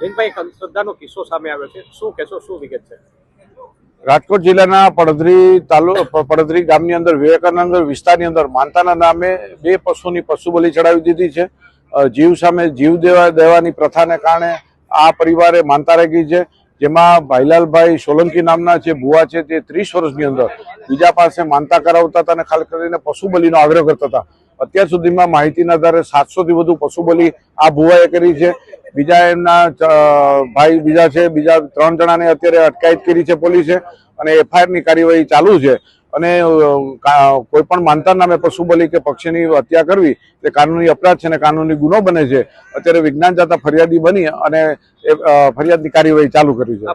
જૈનભાઈ એક અંધશ્રદ્ધાનો કિસ્સો સામે આવ્યો છે. શું કહેશો, શું વિગત છે? રાજકોટ જિલ્લાના પડધરી તાલુ પડધરી ગામની અંદર, વિવેકાનંદ વિસ્તારની અંદર, માનતાના નામે બે પશુની પશુ બલિ ચડાવી દીધી છે. જીવ સામે જીવ દેવા, દેવાની પ્રથાને કારણે આ પરિવારે માનતા રાખી છે. જેમાં ભાઈલાલભાઈ સોલંકી નામના જે ભુવા છે, તે ત્રીસ વર્ષની અંદર બીજા પાસે માનતા કરાવતા હતા અને ખાસ કરીને પશુ બલિનો આગ્રહ કરતા હતા. અત્યાર સુધીમાં માહિતીના આધારે સાતસોથી વધુ પશુ બલિ આ ભુવાએ કરી છે. બીજા એમના ભાઈ બીજા છે બીજા ત્રણ જણાને અત્યારે અટકાયત કરી છે પોલીસે અને એફઆઈઆરની કાર્યવાહી ચાલુ છે. અને કોઈ પણ માનતા નામે પશુ બલિ કે પક્ષીની હત્યા કરવી તે કાનૂની અપરાધ છે અને કાનૂની ગુનો બને છે. અત્યારે વિજ્ઞાન જાતા ફરિયાદી બની અને એ ફરિયાદની કાર્યવાહી ચાલુ કરી છે.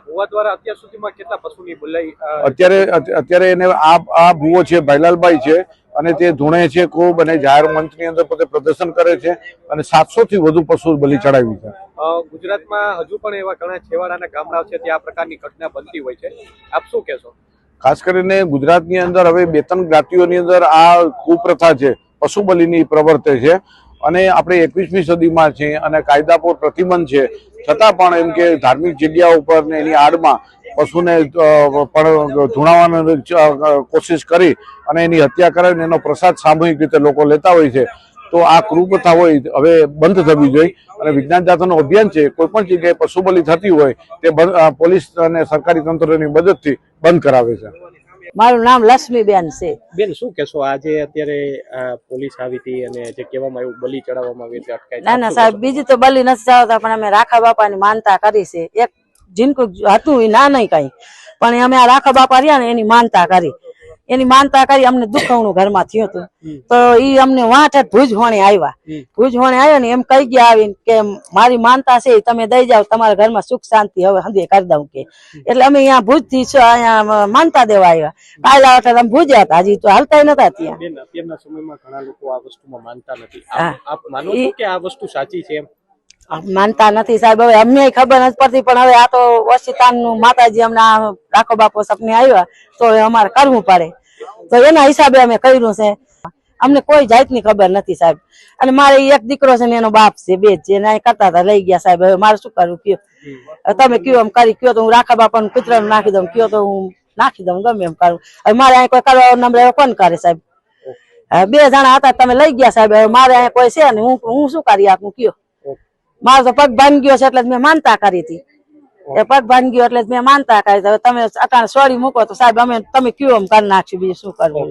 અત્યારે અત્યારે એને આ આ ભૂવો છે ભાઈલાલભાઈ છે અને તે ધૂણે છે ખૂબ અને જાહેર મંચની અંદર પોતે પ્રદર્શન કરે છે અને સાતસો થી વધુ પશુ બલિ ચડાવી છે. ગુજરાતમાં હજુ પણ એવા ઘણા છેવાડાના ગામડા છે ત્યાં આ પ્રકારની ઘટના બનતી હોય છે. આપ શું કહેશો? ખાસ કરીને ગુજરાતની અંદર હવે બે ત્રણ જ્ઞાતિઓની અંદર આ કુપ્રથા છે પશુ બલિની પ્રવર્તે છે અને આપણે એકવીસમી સદીમાં છે અને કાયદા પર પ્રતિબંધ છે. છતાં પણ એમ કે ધાર્મિક જગ્યા ઉપર ને એની આડમાં પશુને પણ ધૂણાવવાની કોશિશ કરી અને એની હત્યા કરાવીને એનો પ્રસાદ સામૂહિક રીતે લોકો લેતા હોય છે. તો આ કૃપતા હોય હવે બંધ થવી જોઈએ. અને વિજ્ઞાન જાતનું અભિયાન છે કોઈ પણ જગ્યાએ પશુ બલિ થતી હોય તે પોલીસ અને સરકારી તંત્રની મદદથી બંધ કરાવે છે. મારું નામ લક્ષ્મીબેન છે. બેન શું કેશો આજે અત્યારે પોલીસ આવી હતી અને જે કહેવામાં આવ્યું બલી ચડાવવામાં આવી હતી ના ના સાહેબ બીજી તો બલી નથી ચડાવતા પણ અમે રાખા બાપાની માનતા કરી છે. એક જીનકુ હતું એ ના નહીં કઈ. પણ અમે આ રાખા બાપા રહ્યા ને એની માનતા કરી. એની માનતા કરી અમને દુખવણું ઘરમાં થયું હતું. તો ઈ અમને વાંઠ ભુજ હોણે આવ્યા. ભુજ હોણે આવ્યા ને એમ કહી ગયા આવીને કે મારી માનતા છે તમે દઈ જાઓ તમારા ઘરમાં સુખ શાંતિ હવે હંધે કરી દઉં કે. એટલે અમે અહીંયા ભુજથી અહીંયા માનતા દેવા આવ્યા. કાલે વખત અમે ભુજ્યા હતા હજી તો હાલતા નતા ત્યાં. અત્યારના સમયમાં ઘણા લોકો આ વસ્તુમાં માનતા નથી. આપ- આપ માનો કે આ વસ્તુ સાચી છે એમ? માનતા નથી સાહેબ. હવે અમને ખબર નથી પડતી પણ હવે આ તો ઓશિતાનનું માતાજી અમને રાખો બાપો સપને આવ્યા તો હવે અમારે કરવું પડે. તો એના હિસાબે અમે કર્યું છે. અમને કોઈ જાતની ખબર નથી સાહેબ. અને મારે એક દીકરો છે ને એનો બાપ છે બે જ છે. કરતા હતા લઈ ગયા સાહેબ. હવે મારે શું કરવું? કયો. તમે કયો એમ કરી કયો તો હું રાખા બાપા નું કૂતરાનું નાખી દઉં કયો તો હું નાખી દઉં ગમે એમ કરું. હવે મારે અહીં કોઈ કરવા નંબર કોણ કરે સાહેબ? બે જણા હતા તમે લઈ ગયા સાહેબ. હવે મારે અહીં કોઈ છે ને હું હું શું કરી આપું? કયો. મારો તો પગ ભાંગી ગયો છે એટલે મેં માનતા કરી હતી. એ પગ ભાંગી ગયો એટલે મેં માનતા કરી તમે અટાણે સોડી મૂકો તો સાહેબ, અમે તમે કયો એમ કરી નાખશું બીજું શું કરવું?